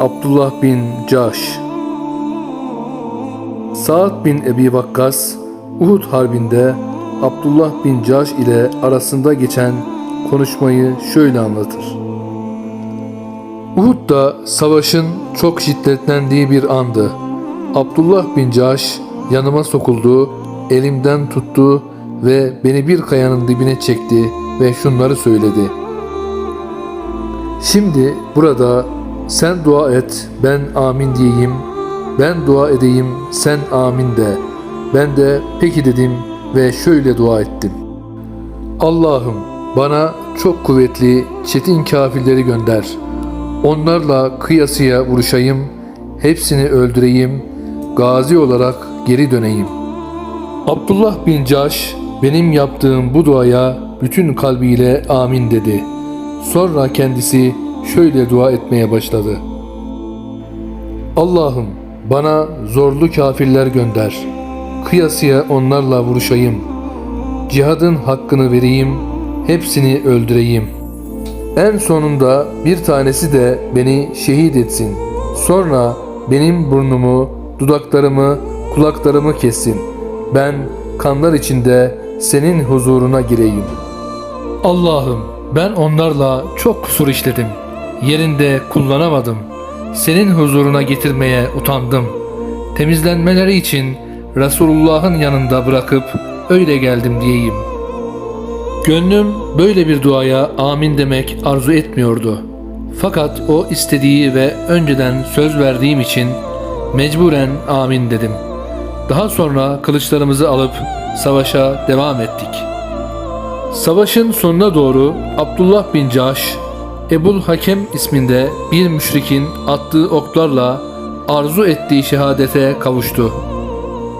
Abdullah bin Caş Sa'd bin Ebi Vakkas Uhud Harbi'nde Abdullah bin Caş ile arasında geçen konuşmayı şöyle anlatır. Uhud'da savaşın çok şiddetlendiği bir andı. Abdullah bin Caş yanıma sokuldu, elimden tuttu ve beni bir kayanın dibine çekti ve şunları söyledi. Şimdi burada sen dua et, ben amin diyeyim. Ben dua edeyim, sen amin de. Ben de peki dedim ve şöyle dua ettim. Allah'ım bana çok kuvvetli, çetin kafirleri gönder. Onlarla kıyasıya vuruşayım, hepsini öldüreyim, gazi olarak geri döneyim. Abdullah bin Caş benim yaptığım bu duaya bütün kalbiyle amin dedi. Sonra kendisi şöyle dua etmeye başladı. Allah'ım bana zorlu kafirler gönder. Kıyasıya onlarla vuruşayım. Cihadın hakkını vereyim, hepsini öldüreyim. En sonunda bir tanesi de beni şehit etsin. Sonra benim burnumu, dudaklarımı, kulaklarımı kessin. Ben kanlar içinde senin huzuruna gireyim. Allah'ım ben onlarla çok kusur işledim. Yerinde kullanamadım. Senin huzuruna getirmeye utandım. Temizlenmeleri için Resulullah'ın yanında bırakıp öyle geldim diyeyim. Gönlüm böyle bir duaya amin demek arzu etmiyordu. Fakat o istediği ve önceden söz verdiğim için mecburen amin dedim. Daha sonra kılıçlarımızı alıp savaşa devam ettik. Savaşın sonuna doğru Abdullah bin Caş, Ebul Hakem isminde bir müşrikin attığı oklarla arzu ettiği şehadete kavuştu.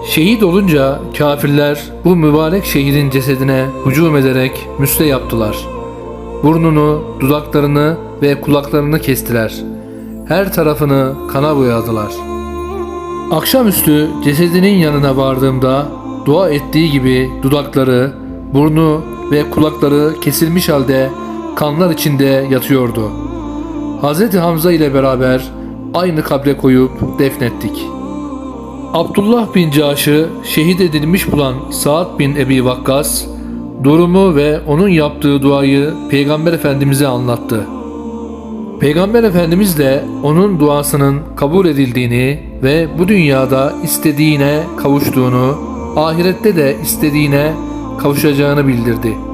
Şehit olunca kafirler bu mübarek şehidin cesedine hücum ederek müste yaptılar. Burnunu, dudaklarını ve kulaklarını kestiler. Her tarafını kana boyadılar. Akşamüstü cesedinin yanına vardığımda dua ettiği gibi dudakları, burnu ve kulakları kesilmiş halde kanlar içinde yatıyordu. Hz. Hamza ile beraber aynı kabre koyup defnettik. Abdullah bin Caş'ı şehit edilmiş bulan Sa'd bin Ebi Vakkas, durumu ve onun yaptığı duayı Peygamber Efendimiz'e anlattı. Peygamber Efendimiz de onun duasının kabul edildiğini ve bu dünyada istediğine kavuştuğunu, ahirette de istediğine kavuşacağını bildirdi.